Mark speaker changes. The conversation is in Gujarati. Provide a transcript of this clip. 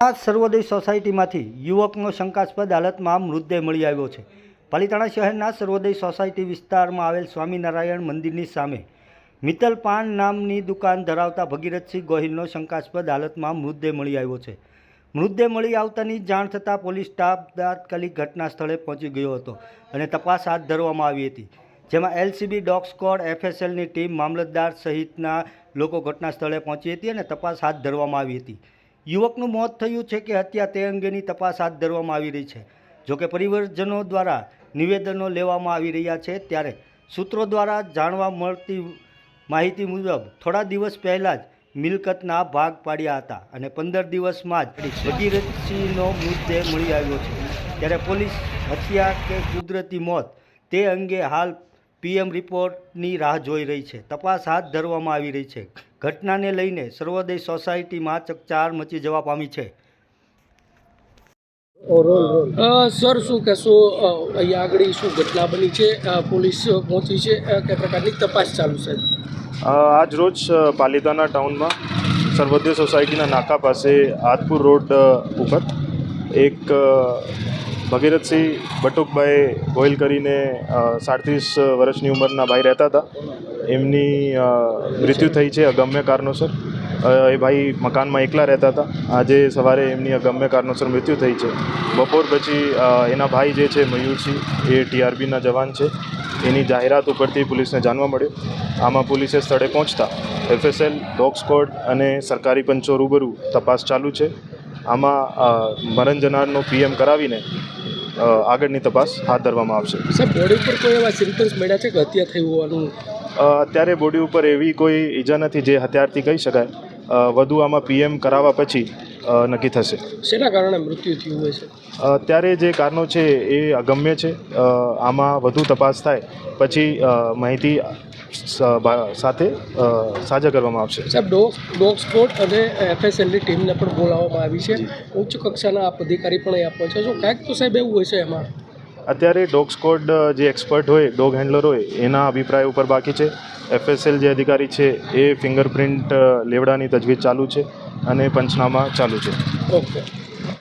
Speaker 1: આ સર્વોદય સોસાયટીમાંથી યુવકનો શંકાસ્પદ હાલતમાં મૃતદેહ મળી આવ્યો છે. પાલિતાણા શહેરના સર્વોદય સોસાયટી વિસ્તારમાં આવેલ સ્વામિનારાયણ મંદિરની સામે મિત્તલ પાન નામની દુકાન ધરાવતા ભગીરથસિંહ ગોહિલનો શંકાસ્પદ હાલતમાં મૃતદેહ મળી આવ્યો છે. મૃતદેહ મળી આવતાની જાણ થતાં પોલીસ સ્ટાફ તાત્કાલિક ઘટના સ્થળે પહોંચી ગયો હતો અને તપાસ હાથ ધરવામાં આવી હતી. જેમાં એલસીબી, ડોગ સ્કોડ, એફએસએલની ટીમ, મામલતદાર સહિતના લોકો ઘટના સ્થળે પહોંચી હતી અને તપાસ હાથ ધરવામાં આવી હતી. યુવકનું મોત થયું છે કે હત્યા તે અંગેની તપાસ હાથ ધરવામાં આવી રહી છે. જોકે પરિવારજનો દ્વારા નિવેદનો લેવામાં આવી રહ્યા છે ત્યારે સૂત્રો દ્વારા જાણવા મળતી માહિતી મુજબ થોડા દિવસ પહેલાં જ મિલકતના ભાગ પાડ્યા હતા અને પંદર દિવસમાં જ ભગીરથસિંહનો મૃતદેહ મળી આવ્યો છે. ત્યારે પોલીસ હત્યા કે કુદરતી મોત તે અંગે હાલ પીએમ રિપોર્ટની રાહ જોઈ રહી છે. તપાસ હાથ ધરવામાં આવી રહી છે. ઘટનાને લઈને સર્વોદય સોસાયટીમાં ચકચાર મચી જવા પામી છે.
Speaker 2: સર શું કહેશો? અહીંયા આગળ શું ઘટના બની છે? પોલીસ પહોંચી છે? કે કઈ પ્રકારની તપાસ ચાલુ છે?
Speaker 3: આજ રોજ પાલિતાના ટાઉનમાં સર્વોદય સોસાયટીના નાકા પાસે આદપુર રોડ ઉપર એક ભગીરથસિંહ બટુકભાઈ ગોયલ કરીને સાડત્રીસ વર્ષની ઉંમરના ભાઈ રહેતા હતા. એમની મૃત્યુ થઈ છે અગમ્ય કારણોસર. એ ભાઈ મકાનમાં એકલા રહેતા હતા. આજે સવારે એમની અગમ્ય કારણોસર મૃત્યુ થઈ છે. બપોર પછી એના ભાઈ જે છે, મયુરસિંહ, એ ટીઆરબીના જવાન છે. એની જાહેરાત ઉપરથી પોલીસને જાણવા મળ્યું. આમાં પોલીસે સ્થળે પહોંચતા એફએસએલ, ડોગ સ્કોડ અને સરકારી પંચો રૂબરૂ તપાસ ચાલુ છે. આમાં મરણ જનારનો પીએમ કરાવીને આગળની તપાસ હાથ ધરવામાં આવશે.
Speaker 2: સાહેબ બોડી ઉપર કોઈ એવા સિમ્ટમ્સ મળ્યા છે કે હત્યા થઈ હોવાનું?
Speaker 3: અત્યારે બોડી ઉપર એવી કોઈ ઈજા નથી જે હથિયારથી કહી શકાય. વધુ આમાં પીએમ કરાવવા પછી નક્કી થશે.
Speaker 2: શેના કારણે મૃત્યુ થયું હોય છે?
Speaker 3: અત્યારે જે કારણો છે એ અગમ્ય છે. આમાં વધુ તપાસ થાય પછી માહિતી સાથે સાજા કરવામાં આવશે.
Speaker 2: સાહેબ ડોગ ડોગ સ્પોટ અને એફએસએલની ટીમને પણ બોલાવવામાં આવી છે. ઉચ્ચ કક્ષાના આપ અધિકારી પણ અહીંયા પહોંચ્યા છો. કાંઈક તો સાહેબ એવું હોય છે એમાં?
Speaker 3: અત્યારે ડોગ સ્કોડ જે એક્સપર્ટ હોય, ડોગ હેન્ડલર હોય, એના અભિપ્રાય ઉપર બાકી છે. એફએસએલ જે અધિકારી છે, એ ફિંગરપ્રિન્ટ લેવડાની તજવીજ ચાલુ છે અને પંચનામા ચાલુ છે.
Speaker 2: ઓકે.